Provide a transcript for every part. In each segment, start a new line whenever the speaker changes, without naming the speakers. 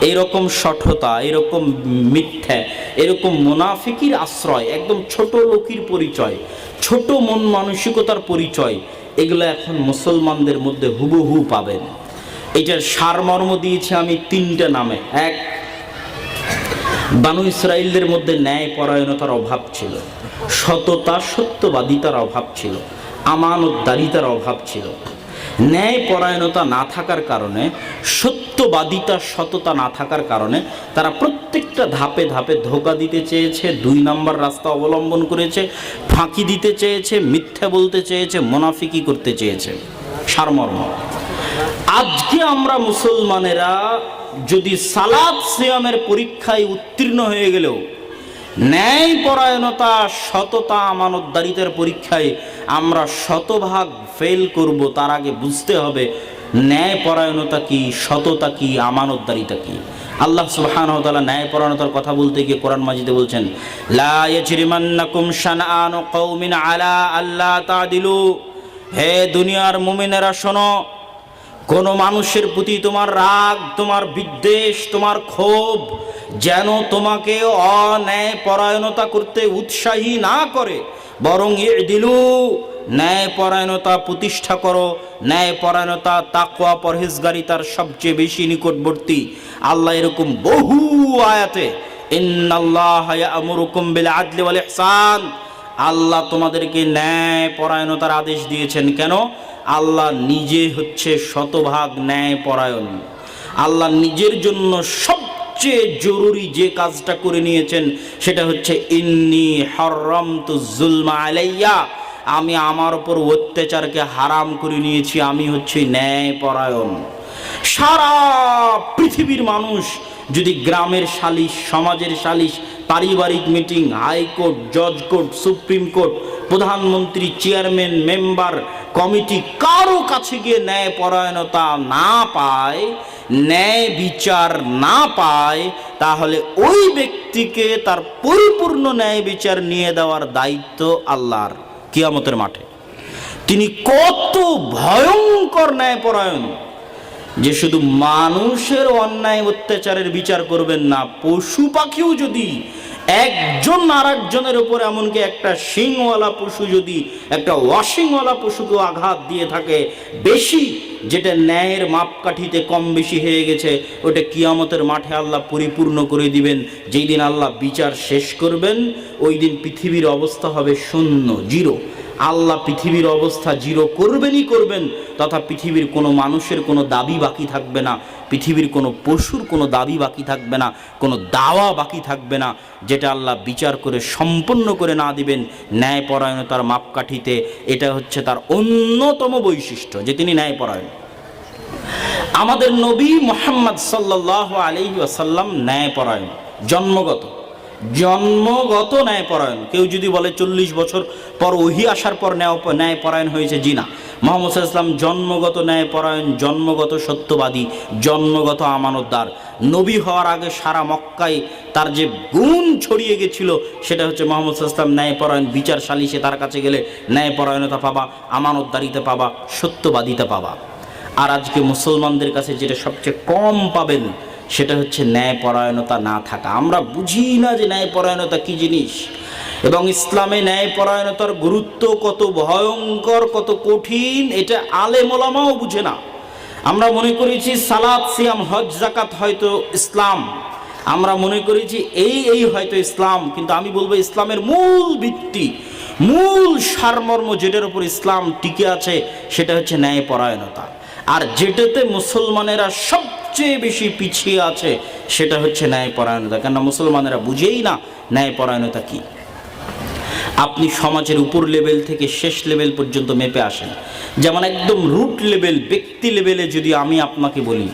এরকম সঠতা এরকম মিথ্যা, এরকম মুনাফিকির আশ্রয়, একদম ছোট লোকের পরিচয়, ছোট মন মানসিকতার পরিচয়, এগুলো এখন মুসলমানদের মধ্যে হুবহু পাবেন। এটার সারমর্ম দিয়েছি আমি তিনটা নামে। এক, বানু ইসরায়েলদের মধ্যে ন্যায় পরায়ণতার অভাব ছিল। সততা, সত্যবাদিতার অভাব ছিল। আমানতদারিতার অভাব ছিল। ন্যায় পরায়ণতা না থাকার কারণে, সত্যবাদিতা, সততা না থাকার কারণে তারা প্রত্যেকটা ধাপে ধাপে ধোকা দিতে চেয়েছে, দুই নম্বর রাস্তা অবলম্বন করেছে, ফাঁকি দিতে চেয়েছে, মিথ্যা বলতে চেয়েছে, মোনাফিকি করতে চেয়েছে। সারমর্ম। আজকে আমরা মুসলমানেরা যদি সালাদ সিয়ামের পরীক্ষায় উত্তীর্ণ হয়ে গেলেও ন্যায় পরায়ণতা সততা, আমানতদারিতার পরীক্ষায় আমরা শতভাগ ফেল করব, তার আগে বুঝতে হবে ন্যায় পরায়ণতা কি, সততা কি, আমানতদারিতা কি। আল্লাহ সুবহানাহু ওয়া তাআলা ন্যায় পরায়ণতার কথা বলতে গিয়ে কোরআন মাজিদে বলছেন, লা শানআনু কওমিন আলা আল্লা তাদিলু। হে দুনিয়ার মুমিনেরা, শোনো, কোন মানুষের প্রতি তোমার রাগ, তোমার বিদ্বেষ, তোমার ক্ষোভ যেন তোমাকে অন্যায় পরায়ণতা করতে উৎসাহী না করে। বরং দিলু ন্যায় পরায়ণতা প্রতিষ্ঠা করো। ন্যায় পরায়ণতা তাকওয়া, পরহেজগারিতার সবচেয়ে বেশি নিকটবর্তী। আল্লাহ এরকম বহু আয়াতে আল্লাহ তোমাদেরকে ন্যায় পরায়ণতার আদেশ দিয়েছেন। কেন? আল্লাহ নিজে হচ্ছে শতভাগ ন্যায় পরায়ণ আল্লাহ নিজের জন্য সবচেয়ে জরুরি যে কাজটা করে নিয়েছেন সেটা হচ্ছে, ইন্নি হরম তু জুলমা আলাইয়া, আমি আমার ওপর অত্যাচারকে হারাম করে নিয়েছি, আমি হচ্ছে ন্যায় পরায়ণ সারা পৃথিবীর মানুষ যদি গ্রামের সালিশ, সমাজের সালিশ, পারিবারিক মিটিং, হাইকোর্ট, জজ কোর্ট, সুপ্রিম কোর্ট, প্রধানমন্ত্রী, চেয়ারম্যান, মেম্বার, কমিটি, কারও কাছে গিয়ে ন্যায় পরায়ণতা না পায় ন্যায় বিচার না পায়, তাহলে ওই ব্যক্তিকে তার পরিপূর্ণ ন্যায় বিচার নিয়ে দেওয়ার দায়িত্ব আল্লাহর কিয়ামতের মাঠে। তিনি কত ভয়ঙ্কর ন্যায় পরায়ণ যে শুধু মানুষের অন্যায় অত্যাচারের বিচার করবেন না, পশু পাখিও যদি একজন আর একজনের উপর এমনকি একটা শিংওয়ালা পশু যদি, একটা ওয়াশিংওয়ালা পশুকে আঘাত দিয়ে থাকে, বেশি যেটা ন্যায়ের মাপকাঠিতে কম বেশি হয়ে গেছে, ওটা কিয়ামতের মাঠে আল্লাহ পরিপূর্ণ করে দিবেন। যেই দিন আল্লাহ বিচার শেষ করবেন, ওই দিন পৃথিবীর অবস্থা হবে শূন্য, জিরো। আল্লাহ পৃথিবীর অবস্থা জিরো করবেনই করবেন, তথা পৃথিবীর কোনো মানুষের কোনো দাবি বাকি থাকবে না, পৃথিবীর কোনো পশুর কোনো দাবি বাকি থাকবে না, কোনো দাওয়া বাকি থাকবে না, যেটা আল্লাহ বিচার করে সম্পন্ন করে না দিবেন ন্যায়পরায়ণতার মাপকাঠিতে। এটা হচ্ছে তার অন্যতম বৈশিষ্ট্য, যে তিনি ন্যায়পরায়ণ। আমাদের নবী মোহাম্মদ সাল্লাহ আলহি আসাল্লাম ন্যায়পরায়ণ, জন্মগত। জন্মগত ন্যায়পরায়ণ। কেউ যদি বলে চল্লিশ বছর পর ওহি আসার পর ন্যায় ন্যায়পরায়ণ হয়েছে জি না মোহাম্মদ ইসলাম জন্মগত ন্যায়পরায়ণ, জন্মগত সত্যবাদী, জন্মগত আমানতদার। নবী হওয়ার আগে সারা মক্কায় তার যে গুণ ছড়িয়ে গেছিল, সেটা হচ্ছে মোহাম্মদ ইসলাম ন্যায়পরায়ণ বিচার সালিশে তার কাছে গেলে ন্যায়পরায়ণতা পাবা, আমানতদারিতে পাবা, সত্যবাদিতা পাবা। আর আজকে মুসলমানদের কাছে যেটা সবচেয়ে কম পাবেন সেটা হচ্ছে ন্যায়পরায়ণতা না থাকা। আমরা বুঝি না যে ন্যায়পরায়ণতা কী জিনিস। এবং ইসলামে ন্যায়পরায়ণতার গুরুত্ব কত ভয়ঙ্কর, কত কঠিন, এটা আলে মোলামাও বুঝে না। আমরা মনে করেছি সালাদ সিয়াম, হজ জাকাত হয়তো ইসলাম। আমরা মনে করেছি এই এই হয়তো ইসলাম। কিন্তু আমি বলব ইসলামের মূল ভিত্তি, মূল সারমর্ম যেটার উপর ইসলাম টিকে আছে, সেটা হচ্ছে ন্যায়পরায়ণতা। আর যেটাতে মুসলমানেরা সবচেয়ে বেশি পিছিয়ে আছে সেটা হচ্ছে ন্যায়পরায়ণতা। কেননা মুসলমানেরা বুঝেই না ন্যায়পরায়ণতা কী। আপনি সমাজের উপর লেভেল থেকে শেষ লেভেল পর্যন্ত মেপে আসেন। যেমন একদম রুট লেভেল, ব্যক্তি লেভেলে যদি আমি আপনাকে বলি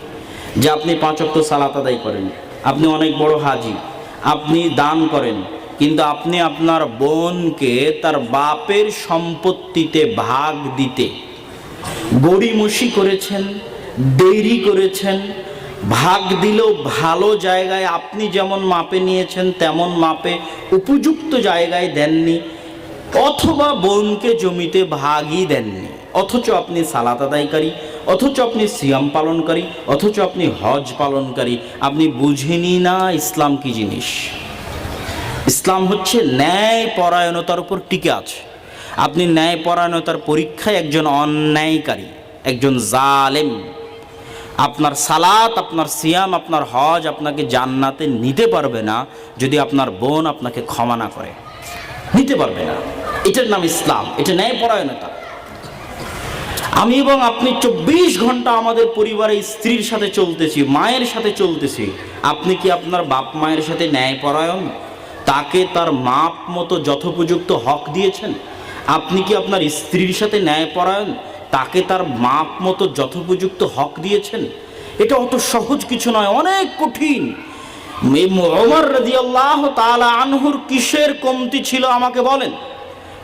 যে আপনি পাঁচ অক্ট সালাত আদায় করেন, আপনি অনেক বড় হাজি, আপনি দান করেন, কিন্তু আপনি আপনার বোনকে তার বাপের সম্পত্তিতে ভাগ দিতে গড়িমসি করেছেন, দেরি করেছেন ভাগ দিলেও ভালো জায়গায় আপনি যেমন মাপে নিয়েছেন, তেমন মাপে উপযুক্ত জায়গায় দেননি, অথবা বোনকে জমিতে ভাগই দেননি। অথচ আপনি সালাত আদায়কারী, অথচ আপনি সিয়াম পালনকারী, অথচ আপনি হজ পালনকারী। আপনি বুঝেনি না ইসলাম কি জিনিস। ইসলাম হচ্ছে ন্যায় পরায়ণতার উপর টিকে আছে। আপনি ন্যায় পরায়ণতার পরীক্ষায় একজন অন্যায়কারী, একজন জালেম আপনার সালাত, আপনার সিয়াম, আপনার হজ আপনাকে জান্নাতে নিতে পারবে না যদি আপনার বোন আপনাকে ক্ষমা না করে। নিতে পারবে না। এটার নাম ইসলাম। এটা ন্যায় পরায়ণতা আমি এবং আপনি চব্বিশ ঘণ্টা আমাদের পরিবারে স্ত্রীর সাথে চলতেছি, মায়ের সাথে চলতেছি। আপনি কি আপনার বাপ মায়ের সাথে ন্যায়পরায়ণ? তাকে তার মাপ মতো যথোপযুক্ত হক দিয়েছেন? আপনি কি আপনার স্ত্রীর সাথে ন্যায়পরায়ণ? তাকে তার মাপ মতো যথোপযুক্ত হক দিয়েছেন? এটা অত সহজ কিছু নয়, অনেক কঠিন। ওমর রাজিয়াল্লাহ তালা আনহুর কিসের কমতি ছিল আমাকে বলেন?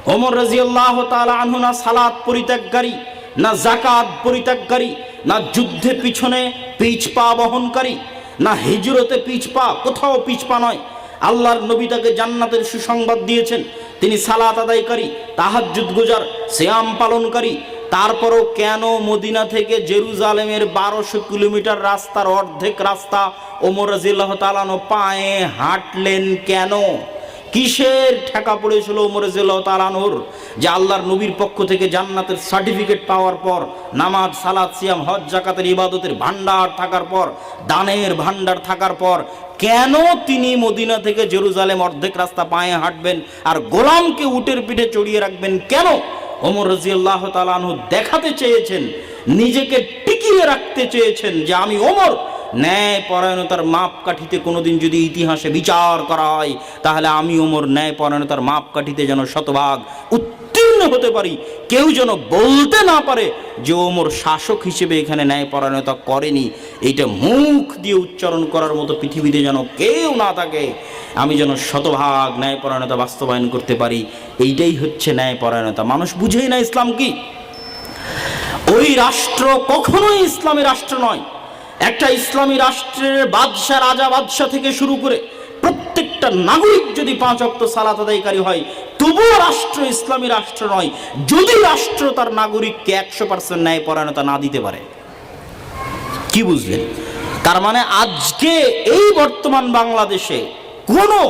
ওমর রাজিয়াল্লাহ তালা আনহু না সালাদ পরিত্যাগকারী, না জাকাত পরিত্যাগকারী, না যুদ্ধে পিছনে পিছ পা বহনকারী, না হিজরতে পিছ পা কোথাও পিছ পা নয়। আল্লাহর নবী তাকে জান্নাতের সুসংবাদ দিয়েছেন। তিনি সালাত আদায়কারী, তাহাজ্জুদ গুজার শ্যাম পালনকারী তারপরও কেন মদিনা থেকে জেরুজালেমের বারোশো কিলোমিটার রাস্তার অর্ধেক রাস্তা ওমর রাজিল্লাহ তালানো পায়ে হাঁটলেন কেন? কিসের ঠেকা পড়েছিল ওমর রাজিল্লাহ তালানোর যে আল্লাহর নবীর পক্ষ থেকে জান্নাতের সার্টিফিকেট পাওয়ার পর, নামাজ সালাদ সিয়াম, হজ, জাকাতের, ইবাদতের ভান্ডার থাকার পর, দানের ভান্ডার থাকার পর, কেন তিনি মদিনা থেকে জেরুজালেম অর্ধেক রাস্তা পায়ে হাঁটবেন আর গোলামকে উটের পিঠে চড়িয়ে রাখবেন? কেন? ওমর রাজিয়াল্লাহ তালানহ দেখাতে চেয়েছেন, নিজেকে টিকিয়ে রাখতে চেয়েছেন যে আমি ওমর ন্যায় পরায়ণতার মাপকাঠিতে কোনোদিন যদি ইতিহাসে বিচার করা হয়, তাহলে আমি ওমর ন্যায় পরায়ণতার মাপকাঠিতে যেন শতভাগ উত্তীর্ণ হতে পারি। কেউ যেন বলতে না পারে যে ওমর শাসক হিসেবে এখানে ন্যায় পরায়ণতা করেনি। এইটা মুখ দিয়ে উচ্চারণ করার মতো পৃথিবীতে যেন কেউ না থাকে। আমি যেন শতভাগ ন্যায়পরায়ণতা বাস্তবায়ন করতে পারি। এইটাই হচ্ছে ন্যায়পরায়ণতা মানুষ বুঝেই না ইসলাম কি? ওই রাষ্ট্র কখনোই ইসলামী রাষ্ট্র নয়। একটা ইসলামী রাষ্ট্রের বাদশাহ, রাজা, বাদশাহ থেকে শুরু করে প্রত্যেকটা নাগরিক যদি পাঁচ অক্ত সালাত আদায়কারী হয় তবুও রাষ্ট্র ইসলামী রাষ্ট্র নয়, যদি রাষ্ট্র তার নাগরিককে একশো পার্সেন্ট ন্যায় পরায়ণতা না দিতে পারে, কি বুঝলেন? তার মানে আজকে এই বর্তমান বাংলাদেশে কোনো,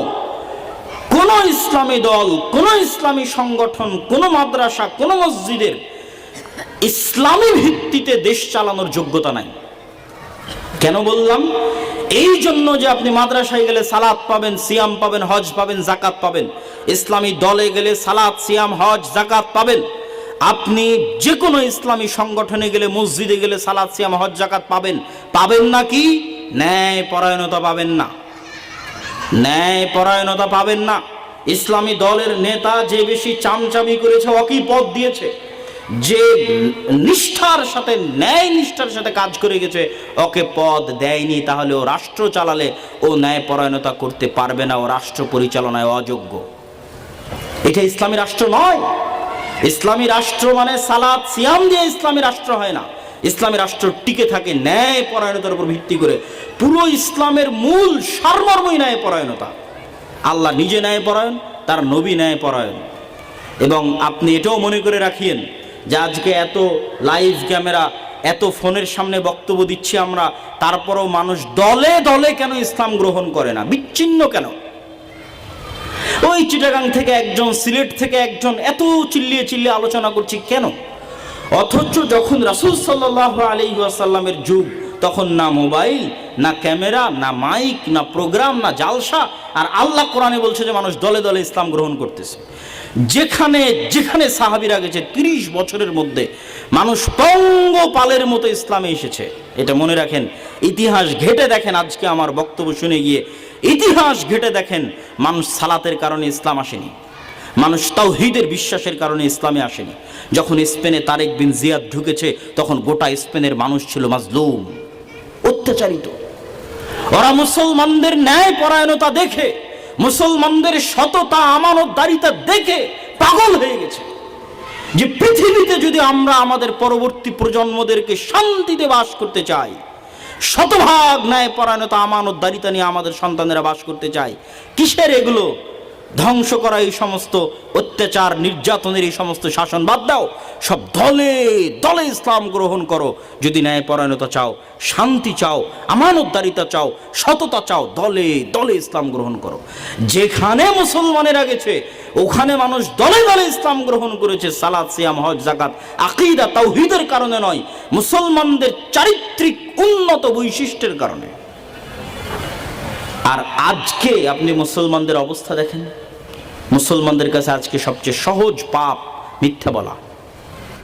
কোন ইসলামী দল, কোন ইসলামী সংগঠন, কোন মাদ্রাসা, কোন মসজিদের ইসলামী ভিত্তিতে দেশ চালানোর যোগ্যতা নাই। কেন বললাম? এই জন্য যে আপনি মাদ্রাসায় গেলে সালাদ পাবেন, সিয়াম পাবেন, হজ পাবেন, জাকাত পাবেন। ইসলামী দলে গেলে সালাদ সিয়াম, হজ, জাকাত পাবেন। আপনি যে কোনো ইসলামী সংগঠনে গেলে, মসজিদে গেলে সালাদ সিয়াম, হজ, জাকাত পাবেন। পাবেন না কি? ন্যায় পরায়ণতা পাবেন না। ন্যায় পরায়ণতা পাবেন না। ইসলামী দলের নেতা যে বেশি চামচামি করেছে, অকি পদ দিয়েছে। যে নিষ্ঠার সাথে ন্যায় নিষ্ঠার সাথে কাজ করে গেছে, ওকে পদ দেয়নি, তাহলে ও রাষ্ট্র চালালে ও ন্যায় পরায়ণতা করতে পারবে না, ও রাষ্ট্র পরিচালনায় অযোগ্য। এটা ইসলামী রাষ্ট্র নয়। ইসলামী রাষ্ট্র মানে সালাদ, সিয়াম দিয়ে ইসলামী রাষ্ট্র হয় না। ইসলামী রাষ্ট্র টিকে থাকে ন্যায় পরায়ণতার উপর ভিত্তি করে। পুরো ইসলামের মূল সারমর্মই ন্যায় পরায়ণতা আল্লাহ নিজে ন্যায় পরায়ণ তার নবী ন্যায় পরায়ণ এবং আপনি এটাও মনে করে রাখিয়েন যে আজকে এত লাইভ ক্যামেরা এত ফোনের সামনে বক্তব্য দিচ্ছি আমরা, তারপরেও মানুষ দলে দলে কেন ইসলাম গ্রহণ করে না? বিচ্ছিন্ন কেন? ওই চিটাগাং থেকে একজন, সিলেট থেকে একজন, এত চিল্লিয়ে চিল্লিয়ে আলোচনা করছি কেন? অথচ যখন রাসুল সাল্লাহ আলী আসাল্লামের যুগ, তখন না মোবাইল, না ক্যামেরা, না মাইক, না প্রোগ্রাম, না জালসা, আর আল্লাহ কোরআনে বলছে যে মানুষ দলে দলে ইসলাম গ্রহণ করতেছে। যেখানে যেখানে সাহাবিরা গেছে, তিরিশ বছরের মধ্যে মানুষ পঙ্গপালের মতো ইসলামে এসেছে। এটা মনে রাখেন, ইতিহাস ঘেটে দেখেন, আজকে আমার বক্তব্য শুনে গিয়ে ইতিহাস ঘেটে দেখেন, মানুষ সালাতের কারণে ইসলাম আসেনি। মানুষ তাওহিদের বিশ্বাসের কারণে ইসলামে আসেনি। যখন স্পেনে তারেক বিন জিয়াদ ঢুকেছে, তখন গোটা স্পেনের মানুষ ছিল মাজলুম, অত্যাচারিত। ওরা মুসলমানদের ন্যায় পরায়ণতা দেখে মুসলমানদের সততা আমানতদারিতা দেখে পাগল হয়ে গেছে। যে পৃথিবীতে যদি আমরা আমাদের পরবর্তী প্রজন্মদেরকে শান্তিতে বাস করতে চাই, শতভাগ ন্যায় পরায়ণতা আমানতদারিতা নিয়ে আমাদের সন্তানেরা বাস করতে চায়, কিসের এগুলো? ধ্বংস করা এই সমস্ত অত্যাচার, নির্যাতনের এই সমস্ত শাসন বাদ দাও। সব দলে দলে ইসলাম গ্রহণ করো। যদি ন্যায়পরায়ণতা চাও, শান্তি চাও, আমানতদারিতা চাও, সততা চাও, দলে দলে ইসলাম গ্রহণ করো। যেখানে মুসলমানেরা গেছে, ওখানে মানুষ দলে দলে ইসলাম গ্রহণ করেছে। সালাদ সিয়াম, হজ জাকাত আকিদা, তাওহিদের কারণে নয়, মুসলমানদের চারিত্রিক উন্নত বৈশিষ্ট্যের কারণে। আর আজকে আপনি মুসলমানদের অবস্থা দেখেন? মুসলমানদের কাছে আজকে সবচেয়ে সহজ পাপ মিথ্যা বলা।